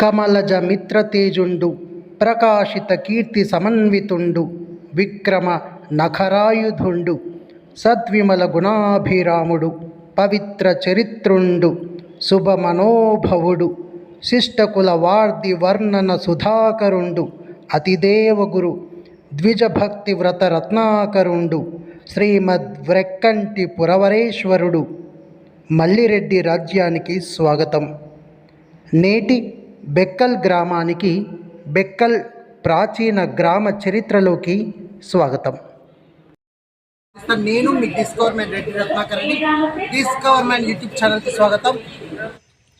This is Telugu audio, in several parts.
కమలజ మిత్రతేజుండు ప్రకాశిత కీర్తి సమన్వితుండు విక్రమ నఖరాయుధుండు సద్విమల గుణాభిరాముడు పవిత్ర చరిత్రుండు శుభమనోభవుడు శిష్టకుల వార్ది వర్ణన సుధాకరుండు అతిదేవగురు ద్విజభక్తి వ్రత రత్నాకరుండు శ్రీమద్వ్రెక్కంటి పురవరేశ్వరుడు. మల్లిరెడ్డి రాజ్యానికి స్వాగతం. నేటి బెక్కల్ గ్రామానికి బెక్కల్ ప్రాచీన గ్రామ చరిత్రలోకి స్వాగతం. నేను మీ డిస్కవర్మెంట్ రెడ్డి రత్నాకర్ డిస్కవర్మెంట్ యూట్యూబ్ ఛానల్కి స్వాగతం.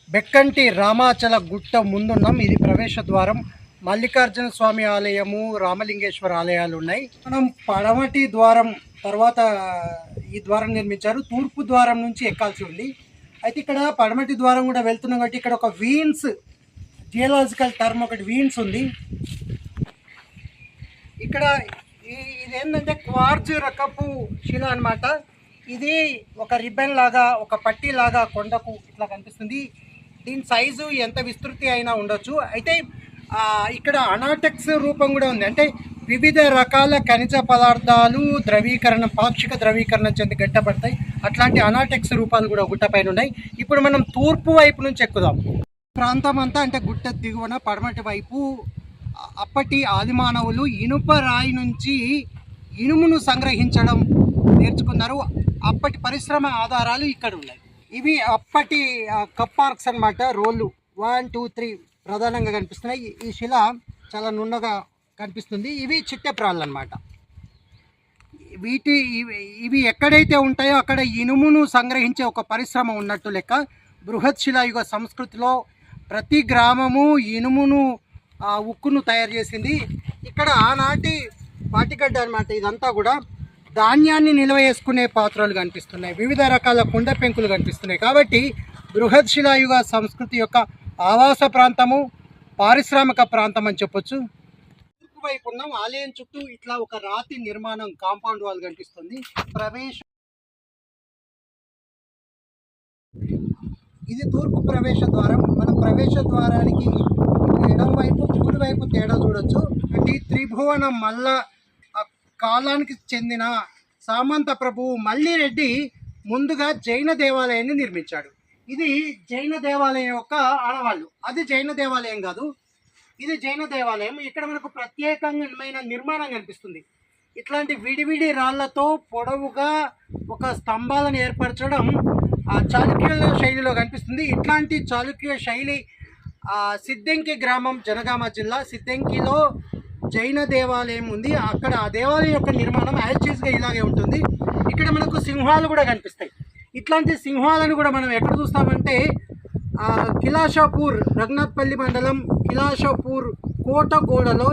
బెక్కంటి రామాచల గుట్ట ముందున్నాం. ఇది ప్రవేశ ద్వారం. మల్లికార్జున స్వామి ఆలయము రామలింగేశ్వర ఆలయాలు ఉన్నాయి. మనం పడమటి ద్వారం తర్వాత ఈ ద్వారం నిర్మించారు. తూర్పు ద్వారం నుంచి ఎక్కాల్సి ఉంది. అయితే ఇక్కడ పడమటి ద్వారం కూడా వెళ్తున్నాం కాబట్టి ఇక్కడ ఒక వీన్స్ జియలాజికల్ టర్మ్ ఒకటి వీన్స్ ఉంది. ఇక్కడ ఇది ఏంటంటే క్వార్జ్ రకపు శిల అనమాట ఇది ఒక రిబ్బన్ లాగా ఒక పట్టి లాగా కొండకు ఇట్లా కనిపిస్తుంది. దీని సైజు ఎంత విస్తృతి అయినా ఉండొచ్చు. అయితే ఇక్కడ అనాటెక్స్ రూపం కూడా ఉంది. అంటే వివిధ రకాల ఖనిజ పదార్థాలు ద్రవీకరణ పాక్షిక ద్రవీకరణ చెంది గట్టపడతాయి అట్లాంటి అనాటెక్స్ రూపాలు కూడా గుట్టపైన ఉన్నాయి. ఇప్పుడు మనం తూర్పు వైపు నుంచి ఎక్కుదాం. ప్రాంతం అంతా అంటే గుట్ట దిగువన పడమటి వైపు అప్పటి ఆదిమానవులు ఇనుప రాయి నుంచి ఇనుమును సంగ్రహించడం నేర్చుకున్నారు. అప్పటి పరిశ్రమ ఆధారాలు ఇక్కడ ఉన్నాయి. ఇవి అప్పటి కప్పార్క్స్ అనమాట రోళ్ళు. వన్ టూ త్రీ ప్రధానంగా కనిపిస్తున్నాయి. ఈ- శిల చాలా నున్నగా కనిపిస్తుంది. ఇవి చిట్టెప్రాళ్ళు అనమాట వీటి ఇవి ఇవి ఎక్కడైతే ఉంటాయో అక్కడ ఇనుమును సంగ్రహించే ఒక పరిశ్రమ ఉన్నట్టు లెక్క బృహత్ శిలాయుగ సంస్కృతిలో ప్రతి గ్రామము ఇనుమును ఆ, ఉక్కును తయారు చేసింది. ఇక్కడ ఆనాటి పాటిగడ్డ అనమాట ఇదంతా కూడా ధాన్యాన్ని నిల్వ చేసుకునే పాత్రలు కనిపిస్తున్నాయి. వివిధ రకాల కుండ పెంకులు కనిపిస్తున్నాయి. కాబట్టి బృహత్ శిలాయుగ సంస్కృతి యొక్క ఆవాస ప్రాంతము పారిశ్రామిక ప్రాంతం అని చెప్పొచ్చు. వైపు ఉన్నాం ఆలయం చుట్టూ ఇట్లా ఒక రాతి నిర్మాణం కాంపౌండ్ వాల్ కనిపిస్తుంది. ప్రవేశ ఇది తూర్పు ప్రవేశ ద్వారం. మనం ప్రవేశ ద్వారానికి ఎడం వైపు కుడి వైపు తేడా చూడొచ్చు. ఈ త్రిభువన మల్ల కాలానికి చెందిన సామంత ప్రభువు మల్లిరెడ్డి ముందుగా జైన దేవాలయాన్ని నిర్మించాడు. ఇది జైన దేవాలయం యొక్క ఆడవాళ్ళు. అది జైన దేవాలయం కాదు. ఇది జైన దేవాలయం. ఇక్కడ మనకు ప్రత్యేకమైన నిర్మాణం కనిపిస్తుంది? ఇట్లాంటి విడివిడి రాళ్ళతో పొడవుగా ఒక స్తంభాలను ఏర్పరచడం చాళుక్యుల శైలిలో కనిపిస్తుంది. ఇట్లాంటి చాళుక్య శైలి సిద్దెంకి గ్రామం జనగామ జిల్లా సిద్దెంకిలో జైన దేవాలయం ఉంది. అక్కడ ఆ దేవాలయం యొక్క నిర్మాణం యాజ్గా ఇలాగే ఉంటుంది. ఇక్కడ మనకు సింహాలు కూడా కనిపిస్తాయి. ఇట్లాంటి సింహాలను కూడా మనం ఎక్కడ చూస్తామంటే కిలాషాపూర్ రఘునాథ్పల్లి మండలం కిలాషాపూర్ కోటగోడలో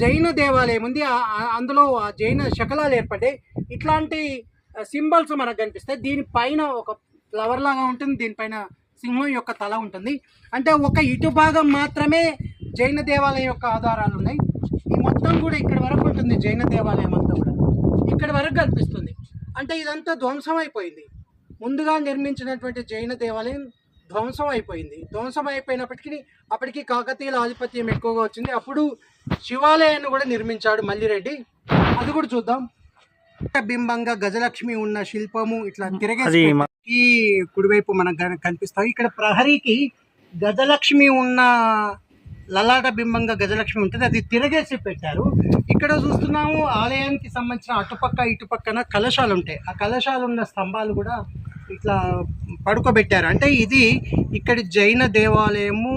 జైన దేవాలయం ఉంది. అందులో ఆ జైన శకలాలు ఏర్పడ్డాయి. ఇట్లాంటి సింబల్స్ మనకు కనిపిస్తాయి. దీనిపైన ఒక ఫ్లవర్ లాగా ఉంటుంది దీనిపైన సింహం యొక్క తల ఉంటుంది. అంటే ఒక ఇటు భాగం మాత్రమే జైన దేవాలయం యొక్క ఆధారాలు ఉన్నాయి. ఈ మొత్తం కూడా ఇక్కడ వరకు ఉంటుంది జైన దేవాలయం అంతా కూడా. ఇక్కడ వరకు కనిపిస్తుంది. అంటే ఇదంతా ధ్వంసం అయిపోయింది. ముందుగా నిర్మించినటువంటి జైన దేవాలయం ధ్వంసం అయిపోయింది. ధ్వంసం అయిపోయినప్పటికీ అప్పటికి కాకతీయుల ఆధిపత్యం ఎక్కువగా వచ్చింది. అప్పుడు శివాలయాన్ని కూడా నిర్మించాడు మల్లిరెడ్డి. అది కూడా చూద్దాం. బింబంగా గజలక్ష్మి ఉన్న శిల్పము ఇట్లా తిరగేసి ఈ కుడివైపు మనకు కనిపిస్తాయి. ఇక్కడ ప్రహరీకి గజలక్ష్మి ఉన్న లలాట బింబంగా గజలక్ష్మి ఉంటుంది. అది తిరగేసి పెట్టారు. ఇక్కడ చూస్తున్నాము ఆలయానికి సంబంధించిన అటుపక్క ఇటుపక్కన కలశాలు ఉంటాయి. ఆ కలశాలు ఉన్న స్తంభాలు కూడా ఇట్లా పడుకోబెట్టారు. అంటే ఇది ఇక్కడి జైన దేవాలయము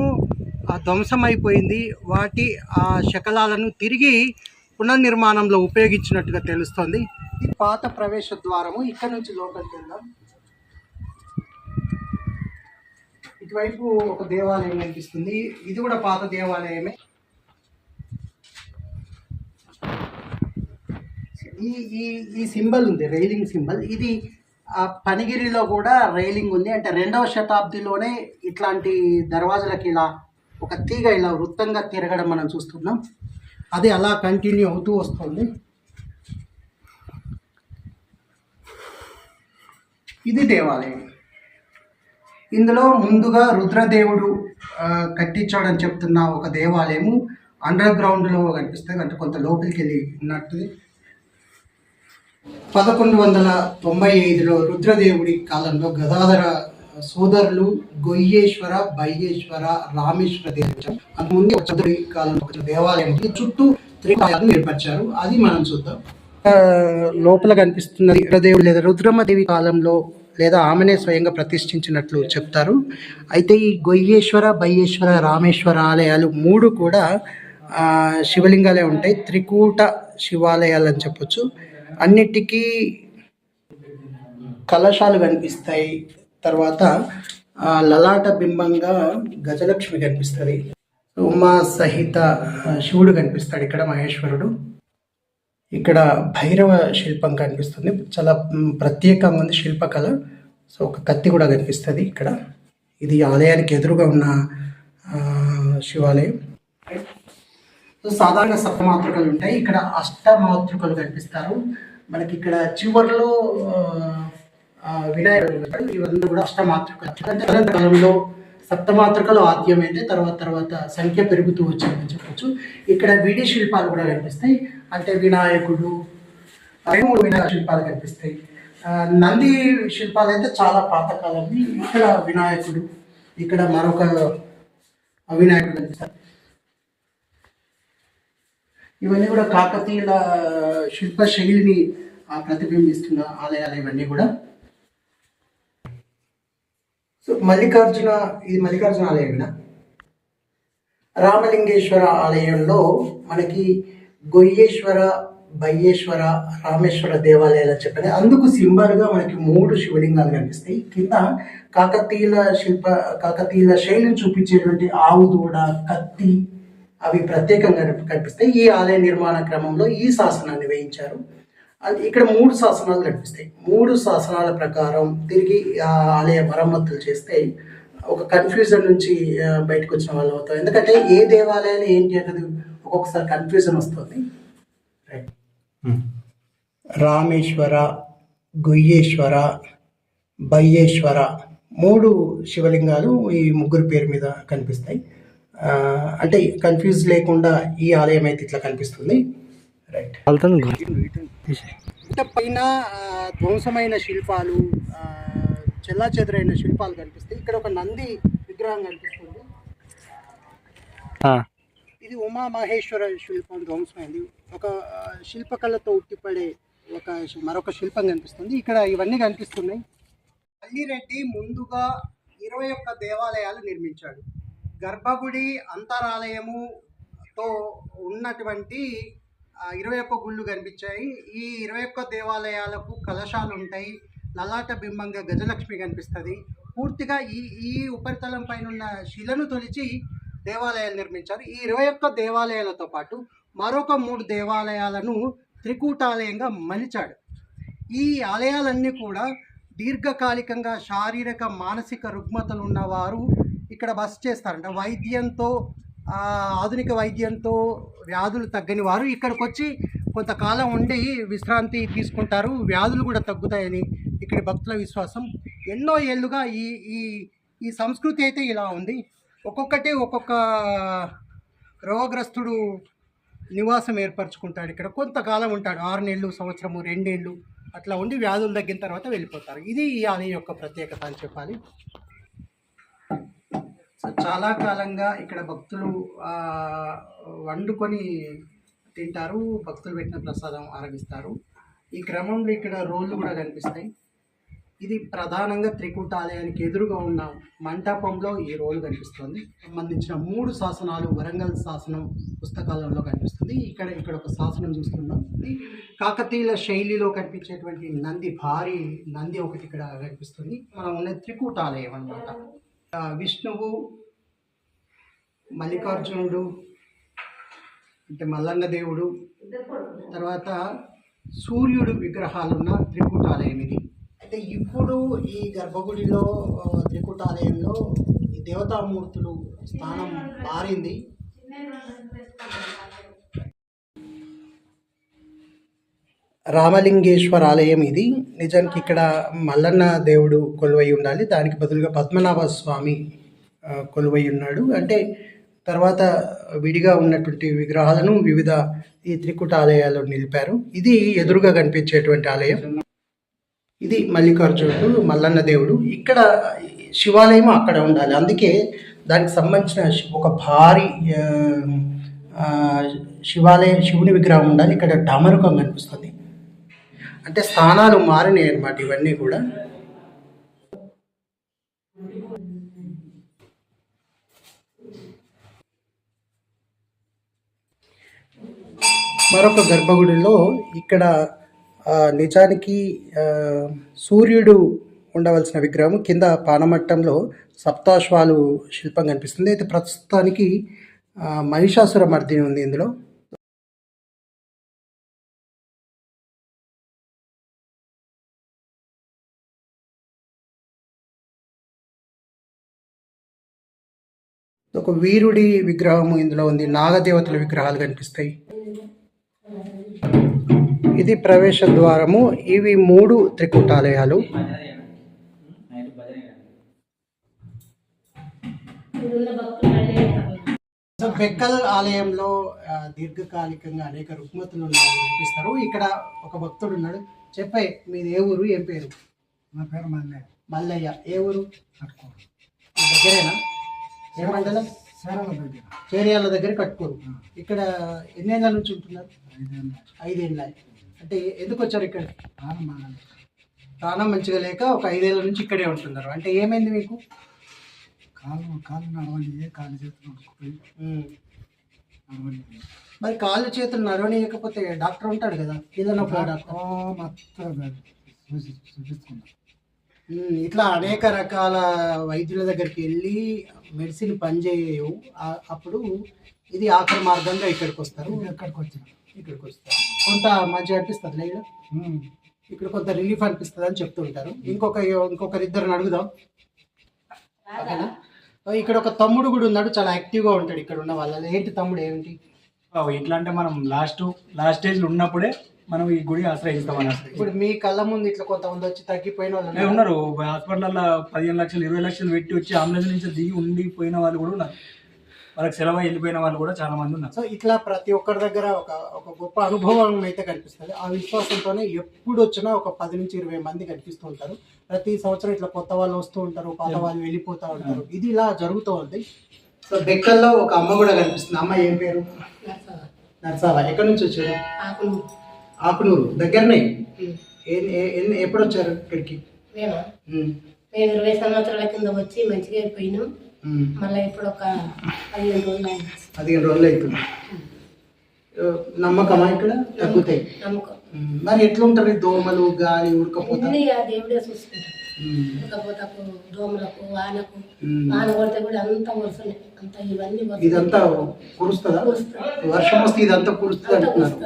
ఆ ధ్వంసం అయిపోయింది వాటి ఆ శకలాలను తిరిగి పునర్నిర్మాణంలో ఉపయోగించినట్టుగా తెలుస్తోంది. ఈ పాత ప్రవేశ ద్వారము ఇక్కడ నుంచి లోపలికి వెళ్దాం. ఇటువైపు ఒక దేవాలయం కనిపిస్తుంది. ఇది కూడా పాత దేవాలయమే. ఈ ఈ ఈ సింబల్ ఉంది రైలింగ్ సింబల్. ఇది ఆ పనిగిరిలో కూడా రైలింగ్ ఉంది. అంటే రెండవ శతాబ్దిలోనే ఇట్లాంటి దర్వాజలకి ఇలా ఒక తీగ ఇలా వృత్తంగా తిరగడం మనం చూస్తున్నాం. అది అలా కంటిన్యూ అవుతూ వస్తుంది. ఇది దేవాలయం. ఇందులో ముందుగా రుద్రదేవుడు కట్టించాడని చెప్తున్న ఒక దేవాలయము అండర్ గ్రౌండ్లో కనిపిస్తుంది. అంటే కొంత లోపలికి వెళ్ళి ఉన్నట్టు. పదకొండు వందల తొంభై ఐదులో రుద్రదేవుడి కాలంలో గదాధర సోదరులు గొయ్యేశ్వర బయ్యేశ్వర రామేశ్వర దేవాలయం అంతకుముందు ఒక చదువు కాలంలో ఒక దేవాలయం చుట్టూ త్రికాలను ఏర్పరిచారు. అది మనం చూద్దాం. లోపల కనిపిస్తున్నది రుద్రదేవుడు లేదా రుద్రమదేవి కాలంలో లేదా ఆమెనే స్వయంగా ప్రతిష్ఠించినట్లు చెప్తారు. అయితే ఈ గొయ్యేశ్వర బయ్యేశ్వర రామేశ్వర ఆలయాలు మూడు కూడా శివలింగాలే ఉంటాయి. త్రికూట శివాలయాలు అని చెప్పొచ్చు. అన్నిటికీ కలశాలు కనిపిస్తాయి. తర్వాత లలాట బింబంగా గజలక్ష్మి కనిపిస్తుంది. ఉమా సహిత శివుడు కనిపిస్తాడు ఇక్కడ మహేశ్వరుడు. ఇక్కడ భైరవ శిల్పం కనిపిస్తుంది. చాలా ప్రత్యేకంగా ఉంది శిల్పకళ. సో ఒక కత్తి కూడా కనిపిస్తుంది ఇక్కడ. ఇది ఆలయానికి ఎదురుగా ఉన్న శివాలయం. సో సాధారణ సప్తమాతృకలు ఉంటాయి. ఇక్కడ అష్టమాతృకలు కనిపిస్తారు. మనకి ఇక్కడ చివరిలో వినాయకుడు ఇవన్నీ కూడా అష్టమాతృక కాలంలో సప్తమాతృకలు ఆద్యమైతే తర్వాత తర్వాత సంఖ్య పెరుగుతూ వచ్చిందని చెప్పొచ్చు. ఇక్కడ వీడి శిల్పాలు కూడా కనిపిస్తాయి. అంటే వినాయకుడు మూడు వినాయక శిల్పాలు కనిపిస్తాయి. నంది శిల్పాలు అయితే చాలా పాతకాలంవి. ఇక్కడ వినాయకుడు ఇక్కడ మరొక వినాయకుడు కనిపిస్తారు ఇవన్నీ కూడా కాకతీయుల శిల్ప శైలిని ప్రతిబింబిస్తున్న ఆలయాలు ఇవన్నీ కూడా. సో మల్లికార్జున ఇది మల్లికార్జున ఆలయమేనా? రామలింగేశ్వర ఆలయంలో మనకి గొయ్యేశ్వర బయ్యేశ్వర రామేశ్వర దేవాలయాలు అని చెప్పారు. అందుకు సింబల్గా మనకి మూడు శివలింగాలు కనిపిస్తాయి. కింద కాకతీయుల శిల్ప కాకతీయుల శైలిని చూపించేటువంటి ఆవు దూడ కత్తి అవి ప్రత్యేకంగా కనిపిస్తాయి. ఈ ఆలయ నిర్మాణ క్రమంలో ఈ శాసనాన్ని వేయించారు. అది ఇక్కడ మూడు శాసనాలు కనిపిస్తాయి. మూడు శాసనాల ప్రకారం తిరిగి ఆ ఆలయ మరమ్మతులు చేస్తే ఒక కన్ఫ్యూజన్ నుంచి బయటకు వచ్చిన వాళ్ళు అవుతాం ఎందుకంటే ఏ దేవాలయాలు ఏంటి చేయదు ఒక్కొక్కసారి కన్ఫ్యూజన్ వస్తుంది. రైట్ రామేశ్వర గొయ్యేశ్వర బయ్యేశ్వర మూడు శివలింగాలు ఈ ముగ్గురు పేరు మీద కనిపిస్తాయి. అంటే కన్ఫ్యూజ్ లేకుండా ఈ ఆలయం అయితే ఇట్లా కనిపిస్తుంది. అంటే పైన ధ్వంసమైన శిల్పాలు చెల్లా చెదరైన శిల్పాలు కనిపిస్తాయి ఇక్కడ ఒక నంది విగ్రహం కనిపిస్తుంది. ఇది ఉమా మహేశ్వర శిల్పం ధ్వంసమైంది. ఒక శిల్పకళతో ఉట్టిపడే ఒక మరొక శిల్పం కనిపిస్తుంది. ఇక్కడ ఇవన్నీ కనిపిస్తున్నాయి. అల్లిరెడ్డి ముందుగా ఇరవై ఒక్క దేవాలయాలు నిర్మించాడు. గర్భగుడి అంతరాలయముతో ఉన్నటువంటి ఇరవై ఒక్క గుళ్ళు కనిపించాయి. ఈ ఇరవై ఒక్క దేవాలయాలకు కలశాలు ఉంటాయి లలాట బింబంగా గజలక్ష్మి కనిపిస్తుంది. పూర్తిగా ఈ ఈ ఉపరితలం పైన ఉన్న శిలను తొలిచి దేవాలయాలు నిర్మించారు. ఈ ఇరవై ఒక్క దేవాలయాలతో పాటు మరొక మూడు దేవాలయాలను త్రికూటాలయంగా మలిచాడు. ఈ ఆలయాలన్నీ కూడా దీర్ఘకాలికంగా శారీరక మానసిక రుగ్మతలు ఉన్నవారు ఇక్కడ బస చేస్తారంట. వైద్యంతో ఆధునిక వైద్యంతో వ్యాధులు తగ్గని వారు ఇక్కడికి వచ్చి కొంతకాలం ఉండి విశ్రాంతి తీసుకుంటారు. వ్యాధులు కూడా తగ్గుతాయని ఇక్కడి భక్తుల విశ్వాసం. ఎన్నో ఏళ్ళుగా ఈ ఈ ఈ సంస్కృతి అయితే ఇలా ఉంది. ఒక్కొక్కటి ఒక్కొక్క రోగగ్రస్తుడు నివాసం ఏర్పరచుకుంటాడు ఇక్కడ. కొంతకాలం ఉంటాడు. ఆరు నెలలు సంవత్సరము రెండేళ్ళు అట్లా ఉండి వ్యాధులు తగ్గిన తర్వాత వెళ్ళిపోతారు. ఇది ఈ ఆలయం యొక్క ప్రత్యేకత అని చెప్పాలి. చాలా కాలంగా ఇక్కడ భక్తులు వండుకొని తింటారు భక్తులు పెట్టిన ప్రసాదం ఆరగిస్తారు ఈ క్రమంలో ఇక్కడ రోళ్ళు కూడా కనిపిస్తాయి. ఇది ప్రధానంగా త్రికూటాలయానికి ఎదురుగా ఉన్న మంటపంలో ఈ రోల్ కనిపిస్తుంది. సంబంధించిన మూడు శాసనాలు వరంగల్ శాసనం పుస్తకాలలో కనిపిస్తుంది. ఇక్కడ ఇక్కడ ఒక శాసనం చూస్తున్నాం. కాకతీయుల శైలిలో కనిపించేటువంటి నంది భారీ నంది ఒకటి ఇక్కడ కనిపిస్తుంది. మనం ఉన్న త్రికూటాలయం అన్నమాట. విష్ణువు మల్లికార్జునుడు అంటే మల్లన్న దేవుడు తర్వాత సూర్యుడు విగ్రహాలున్న త్రికూటాలయం ఇది. అయితే ఇప్పుడు ఈ గర్భగుడిలో ఆ, త్రికూటాలయంలో ఈ దేవతామూర్తులు స్థానం మారింది. రామలింగేశ్వర ఆలయం ఇది. నిజానికి ఇక్కడ మల్లన్న దేవుడు కొలువై ఉండాలి. దానికి బదులుగా పద్మనాభ స్వామి కొలువై ఉన్నాడు. అంటే తర్వాత విడిగా ఉన్నటువంటి విగ్రహాలను వివిధ ఈ త్రికుట ఆలయాల్లో నిలిపారు. ఇది ఎదురుగా కనిపించేటువంటి ఆలయం. ఇది మల్లికార్జునుడు మల్లన్న దేవుడు. ఇక్కడ శివాలయం అక్కడ ఉండాలి. అందుకే దానికి సంబంధించిన ఒక భారీ శివాలయం శివుని విగ్రహం ఉండాలి. ఇక్కడ డామరుకం కనిపిస్తుంది. అంటే స్థానాలు మారినాయి అనమాట ఇవన్నీ కూడా. మరొక గర్భగుడిలో ఇక్కడ నిజానికి సూర్యుడు ఉండవలసిన విగ్రహం కింద పానమట్టంలో సప్తాశ్వాలు శిల్పం కనిపిస్తుంది. అయితే ప్రస్తుతానికి మహిషాసుర మర్దిని ఉంది ఇందులో. ఒక వీరుడి విగ్రహం ఇందులో ఉంది. నాగదేవతల విగ్రహాలు కనిపిస్తాయి. ఇది ప్రవేశ ద్వారము. ఇవి మూడు త్రికుటాలయాలు. సో బెక్కల్ ఆలయంలో దీర్ఘకాలికంగా అనేక రుగ్మతులు ఉన్నాయని కనిపిస్తారు ఇక్కడ ఒక భక్తుడు ఉన్నాడు. చెప్పే మీది ఏ ఊరు? ఏం పేరు? నా పేరు మల్లె మల్లయ్య. ఏ ఊరు? దగ్గరేనా? ఏ మండలం చేరియాల దగ్గర కట్టుకోరు. ఇక్కడ ఎన్నేళ్ళ నుంచి ఉంటున్నారు? ఐదేళ్ళ ఐదేళ్ళ అంటే ఎందుకు వచ్చారు ఇక్కడ? ప్రాణం మంచిగా లేక ఒక ఐదేళ్ళ నుంచి ఇక్కడే ఉంటున్నారు. అంటే ఏమైంది మీకు? కాలు కాలు నడవండి కాలు చేతులు మరి కాళ్ళు చేతులు నడవనీయకపోతే డాక్టర్ ఉంటాడు కదా? ఏదైనా డాక్టర్ మొత్తం ఇట్లా అనేక రకాల వైద్యుల దగ్గరికి వెళ్ళి మెడిసిన్ పనిచేయవు. అప్పుడు ఇది ఆఖరి మార్గంగా ఇక్కడికి వస్తారు. ఎక్కడికి వచ్చిన ఇక్కడికి వస్తారు. కొంత మంచిగా అనిపిస్తుంది లేదా ఇక్కడ కొంత రిలీఫ్ అనిపిస్తుంది అని చెప్తుంటారు ఇంకొక ఇంకొకరిద్దరిని అడుగుదాం. ఓకేనా ఇక్కడ ఒక తమ్ముడు కూడా ఉన్నాడు. చాలా యాక్టివ్గా ఉంటాడు ఇక్కడ ఉన్న వాళ్ళ. ఏంటి తమ్ముడు ఏంటి అవు ఎట్లా అంటే మనం లాస్ట్ లాస్ట్ స్టేజ్లో ఉన్నప్పుడే మనం ఈ గుడి ఆశ్రయిస్తాం అన్నట్టు ఇప్పుడు మీ కళ్ళ ముందు ఇట్లా కొంతమంది వచ్చి తగ్గిపోయిన వాళ్ళు ఉన్నారు. హాస్పిటల్లో పదిహేను లక్షలు ఇరవై లక్షలు పెట్టి వచ్చి అంబులెన్స్ నుంచి దిగి ఉండి పోయిన వాళ్ళు కూడా ఉన్నారు. వాళ్ళకి సెలవు వెళ్ళిపోయిన వాళ్ళు కూడా చాలా మంది ఉన్నారు. సో ఇట్లా ప్రతి ఒక్కరి దగ్గర ఒక ఒక గొప్ప అనుభవం అయితే కనిపిస్తుంది. ఆ విశ్వాసంతోనే ఎప్పుడు వచ్చినా ఒక పది నుంచి ఇరవై మంది కనిపిస్తూ ఉంటారు. ప్రతి సంవత్సరం ఇట్లా కొత్త వాళ్ళు వస్తూ ఉంటారు పాత వాళ్ళు వెళ్ళిపోతూ ఉంటారు. ఇది ఇలా జరుగుతూ ఉంది. సో బెక్కల్లో ఒక అమ్మ కూడా కనిపిస్తుంది. అమ్మ ఏం పేరు? నర్సావా ఎక్కడి నుంచి వచ్చారు? ఆకునూరు దగ్గరనే. ఎప్పుడు వచ్చారు ఇక్కడికి? మేము. ఇరవై సంవత్సరాల కింద వచ్చి మంచిగా అయిపోయినాం. మళ్ళీ ఇప్పుడు ఒక పదిహేను రోజులు అయింది. పదిహేను రోజులు అవుతుంది నమ్మకమా ఇక్కడ? తగ్గుతాయి. నమ్మకం. మరి ఎట్లుంటారు ఈ దోమలు గాలి ఉడకపోత? దేవుడే చూసుకుంటాం ఉమ్, ఉడకపోతకు దోమలకు వానకు ఉమ్. వాన కొడితే కూడా అంతా ఇవన్నీ. ఇదంతా కురుస్తుందా. వర్షం వస్తే ఇదంతా కురుస్తుంది అంటున్నారు.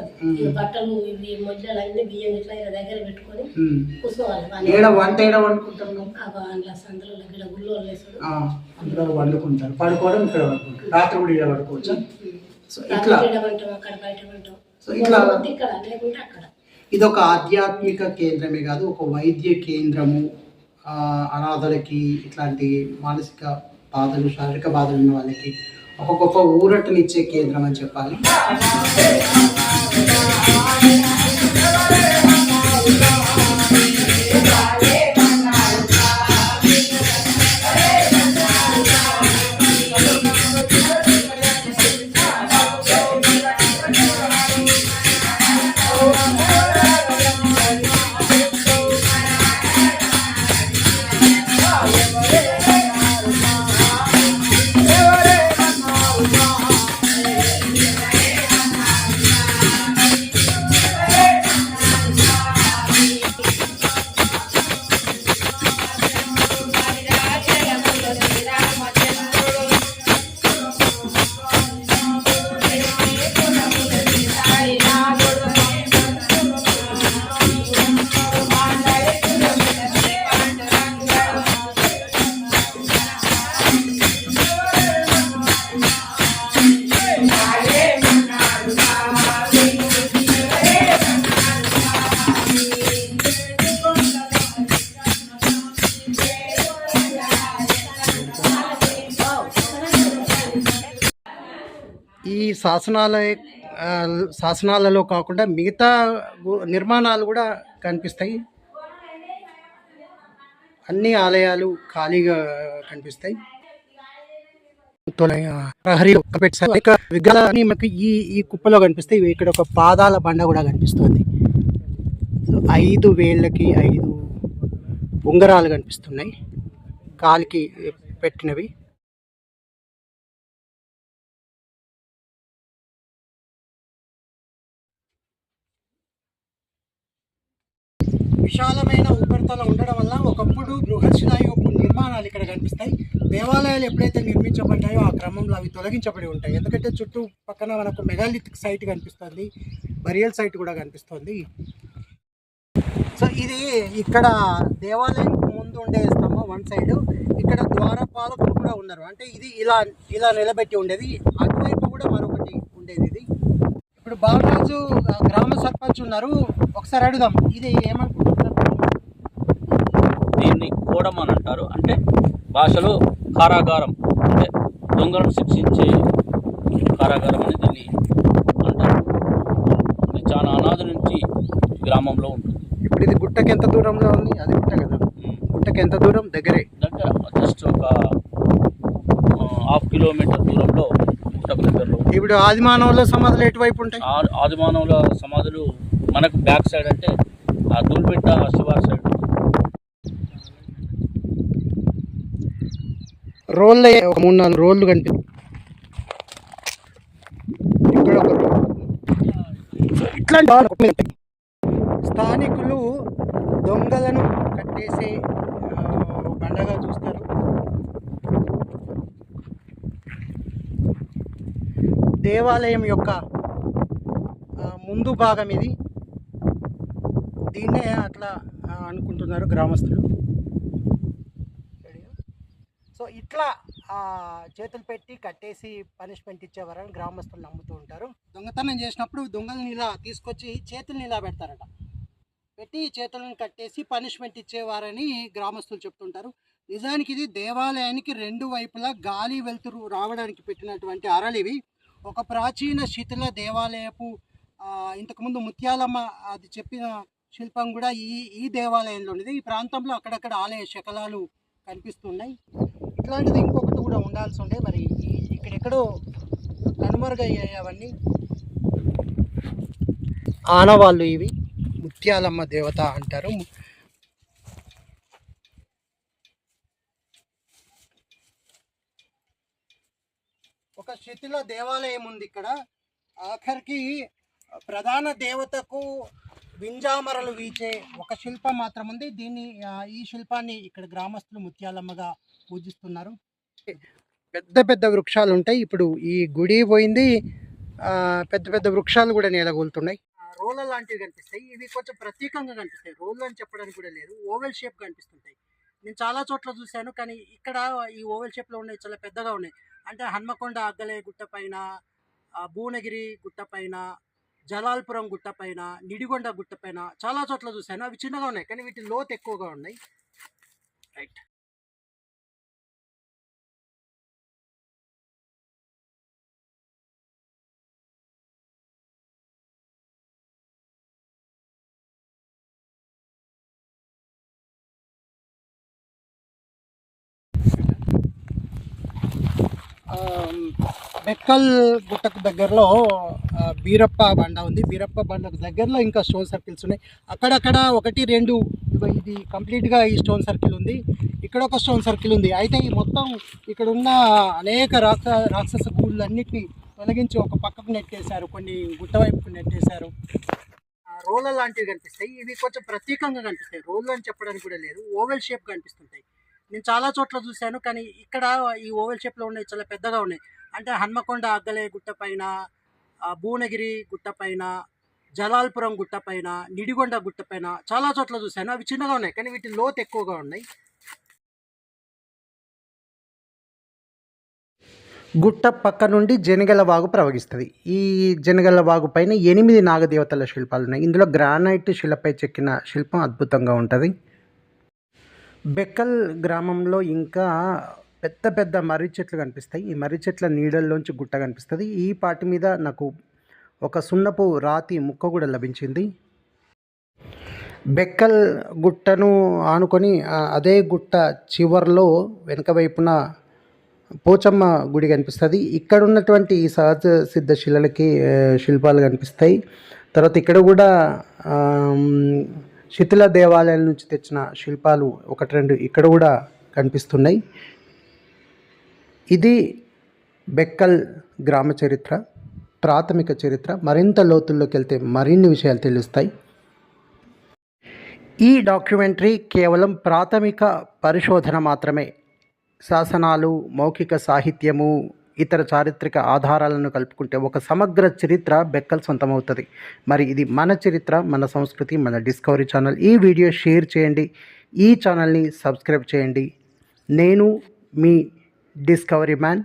బట్టలు ఇవి అన్ని బియ్యం ఇట్లా ఇలా దగ్గర పెట్టుకొని. కూర్చోవాలి. ఏడ వంట ఏడ సందులో గిడ గుళ్ళు వేసుడు అందులో వండుకుంటారు. పడుకోవడం ఇక్కడ వండుకుంటారు. రాత్రి కూడా ఇక్కడ పడుకోవచ్చా సో ఇట్లా. అక్కడ బయట ఉంటాం సో ఇట్లా ఇక్కడ లేకుంటే అక్కడ. ఇది ఒక ఆధ్యాత్మిక కేంద్రమే కాదు ఒక వైద్య కేంద్రము. అనాథలకి ఇట్లాంటి మానసిక బాధలు శారీరక బాధలు ఉన్న వాళ్ళకి ఒక గొప్ప ఊరటనిచ్చే కేంద్రం అని చెప్పాలి. శాసనాలయ శాసనాలలో కాకుండా మిగతా నిర్మాణాలు కూడా కనిపిస్తాయి. అన్ని ఆలయాలు ఖాళీగా కనిపిస్తాయి. తొల- ప్రహరీ పెట్టారు. ఇక విగ్రహాలన్నీ మనకి ఈ ఈ కుప్పలో కనిపిస్తాయి. ఇక్కడ ఒక పాదాల బండ కూడా కనిపిస్తుంది. సో ఐదు వేళ్ళకి ఐదు ఉంగరాలు కనిపిస్తున్నాయి. కాలికి పెట్టినవి. విశాలమైన ఉపరితలం ఉండడం వల్ల ఒకప్పుడు బృహశిలాయుపు నిర్మాణాలు ఇక్కడ కనిపిస్తాయి. దేవాలయాలు ఎప్పుడైతే నిర్మించబడ్డాయో ఆ క్రమంలో అవి తొలగించబడి ఉంటాయి. ఎందుకంటే చుట్టూ పక్కన మనకు మెగాలిథిక్ సైట్ కనిపిస్తుంది. బరియల్ సైట్ కూడా కనిపిస్తుంది. సో ఇది ఇక్కడ దేవాలయం ముందు ఉండే స్తంభం వన్ సైడ్. ఇక్కడ ద్వారపాలకులు కూడా ఉన్నారు. అంటే ఇది ఇలా ఇలా నిలబెట్టి ఉండేది. అటువైపు కూడా మరొకటి ఉండేది ఇది. ఇప్పుడు బాలరాజు గ్రామ సర్పంచ్ ఉన్నారు. ఒకసారి అడుగుదాం. ఇది ఏమనుకుంటున్నారు? కోడం అని అంటారు. అంటే భాషలో కారాగారం అంటే దొంగలను శిక్షించే కారాగారం అని దీన్ని అంటారు. ఇది చాలా అనాథ నుంచి గ్రామంలో ఉంటుంది. ఇప్పుడు ఇది గుట్టకి ఎంత దూరంలో ఉంది? అది గుట్ట కదా. గుట్టకి ఎంత దూరం? దగ్గరే. దగ్గర జస్ట్ ఒక హాఫ్ కిలోమీటర్ దూరంలో గుట్టకు దగ్గరలో. ఇప్పుడు ఆదిమానవుల సమాధులు ఎటువైపు ఉంటాయి? ఆదిమానవుల సమాధులు మనకు బ్యాక్ సైడ్ అంటే ఆ దూల్బిట్ట శివార్ సైడ్. రోళ్ళు ఒక మూడు నాలుగు రోళ్ళు కనిపి ఇక్కడ ఒక ఇట్లాంటి స్థానికులు దొంగలను కట్టేసే పండగ చూస్తారు. దేవాలయం యొక్క ముందు భాగం ఇది. దీన్నే అట్లా అనుకుంటున్నారు గ్రామస్తులు. ఇట్లా ఆ, చేతులు పెట్టి కట్టేసి పనిష్మెంట్ ఇచ్చేవారని గ్రామస్తులు నమ్ముతూ ఉంటారు. దొంగతనం చేసినప్పుడు దొంగల్ని ఇలా తీసుకొచ్చి చేతులను ఇలా పెడతారట. పెట్టి చేతులను కట్టేసి పనిష్మెంట్ ఇచ్చేవారని గ్రామస్తులు చెప్తుంటారు. నిజానికి ఇది దేవాలయానికి రెండు వైపులా గాలి వెలుతురు రావడానికి పెట్టినటువంటి అరలు ఇవి. ఒక ప్రాచీన శిథిల దేవాలయపు ఇంతకుముందు ముత్యాలమ్మ అది చెప్పిన శిల్పం కూడా ఈ ఈ దేవాలయంలో ఉన్నది ఈ ప్రాంతంలో అక్కడక్కడ ఆలయ శకలాలు కనిపిస్తున్నాయి ఇట్లాంటిది ఇంకొకటి కూడా ఉండాల్సి ఉండే. మరి ఇక్కడెక్కడో కనుమరుగయ్యాయి అవన్నీ. ఆనవాళ్ళు ఇవి. ముత్యాలమ్మ దేవత అంటారు. ఒక శిథిల దేవాలయం ఉంది ఇక్కడ. ఆఖరికి ప్రధాన దేవతకు వింజామరలు వీచే ఒక శిల్పం మాత్రం ఉంది దీన్ని ఈ శిల్పాన్ని ఇక్కడ గ్రామస్తులు ముత్యాలమ్మగా పూజిస్తున్నారు. పెద్ద పెద్ద వృక్షాలు ఉంటాయి ఇప్పుడు ఈ గుడి పోయింది. పెద్ద పెద్ద వృక్షాలు కూడా నేలగొలుతున్నాయి రోళ్ళ లాంటివి కనిపిస్తాయి. ఇవి కొంచెం ప్రత్యేకంగా కనిపిస్తాయి. రోళ్ళు అని చెప్పడానికి కూడా లేదు. ఓవెల్ షేప్ కనిపిస్తుంటాయి. నేను చాలా చోట్ల చూశాను. కానీ ఇక్కడ ఈ ఓవెల్ షేప్లో ఉన్నాయి. చాలా పెద్దగా ఉన్నాయి. అంటే హన్మకొండ అగ్గలే గుట్ట పైన భువనగిరి గుట్ట పైన జలాల్పురం గుట్ట పైన నిడిగొండ గుట్ట పైన చాలా చోట్ల చూశాను. అవి చిన్నగా ఉన్నాయి. కానీ వీటి లోతు ఎక్కువగా ఉన్నాయి. రైట్. పెక్కల్ గుట్టకు దగ్గరలో బీరప్ప బండ ఉంది. బీరప్ప బండకు దగ్గరలో ఇంకా స్టోన్ సర్కిల్స్ ఉన్నాయి. అక్కడక్కడ ఒకటి రెండు ఇది కంప్లీట్గా ఈ స్టోన్ సర్కిల్ ఉంది. ఇక్కడ ఒక స్టోన్ సర్కిల్ ఉంది. అయితే ఈ మొత్తం ఇక్కడ ఉన్న అనేక రాక్ష రాక్షస గూళ్ళన్నిటిని తొలగించి ఒక పక్కకు నెట్టేశారు. కొన్ని గుట్ట వైపుకు నెట్టేశారు. రోలర్ లాంటివి కనిపిస్తాయి. ఇవి కొంచెం ప్రత్యేకంగా కనిపిస్తాయి. రోల్ అని చెప్పడానికి కూడా లేదు. ఓవెల్ షేప్ కనిపిస్తుంటాయి. నేను చాలా చోట్ల చూశాను. కానీ ఇక్కడ ఈ ఓవెల్ షేప్లో ఉన్నాయి. చాలా పెద్దగా ఉన్నాయి. అంటే హన్మకొండ అగ్గలే గుట్టపైన భువనగిరి గుట్టపైన జలాల్పురం గుట్టపైన నిడిగొండ గుట్టపైన చాలా చోట్ల చూశాను. అవి చిన్నగా ఉన్నాయి కానీ వీటి లోతు ఎక్కువగా ఉన్నాయి. గుట్ట పక్క నుండి జనగల వాగు ప్రవహిస్తుంది. ఈ జనగల వాగు పైన ఎనిమిది నాగదేవతల శిల్పాలు ఉన్నాయి. ఇందులో గ్రానైట్ శిలపై చెక్కిన శిల్పం అద్భుతంగా ఉంటుంది. బెక్కల్ గ్రామంలో ఇంకా పెద్ద పెద్ద మర్రి చెట్లు కనిపిస్తాయి. ఈ మర్రి చెట్ల నీడల్లోంచి గుట్ట కనిపిస్తుంది. ఈ పాటి మీద నాకు ఒక సున్నపు రాతి ముక్క కూడా లభించింది. బెక్కల్ గుట్టను ఆనుకొని అదే గుట్ట చివర్లో వెనక వైపున పోచమ్మ గుడి కనిపిస్తుంది. ఇక్కడ ఉన్నటువంటి ఈ సహజ సిద్ధ శిలలకి శిల్పాలు కనిపిస్తాయి. తర్వాత ఇక్కడ కూడా శిథిల దేవాలయాల నుంచి తెచ్చిన శిల్పాలు ఒకటి రెండు ఇక్కడ కూడా కనిపిస్తున్నాయి. ఇది బెక్కల్ గ్రామ చరిత్ర ప్రాథమిక చరిత్ర మరింత లోతుల్లోకి వెళ్తే మరిన్ని విషయాలు తెలుస్తాయి. ఈ డాక్యుమెంటరీ కేవలం ప్రాథమిక పరిశోధన మాత్రమే. శాసనాలు మౌఖిక సాహిత్యము ఇతర చారిత్రక ఆధారాలను కలుపుకుంటే ఒక సమగ్ర చరిత్ర బెక్కల్ సొంతమవుతుంది. మరి ఇది మన చరిత్ర మన సంస్కృతి మన డిస్కవరీ ఛానల్. ఈ వీడియో షేర్ చేయండి. ఈ ఛానల్ని సబ్స్క్రైబ్ చేయండి. నేను మీ discovery man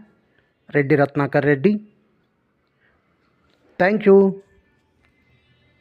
Reddy Ratnakar Reddy thank you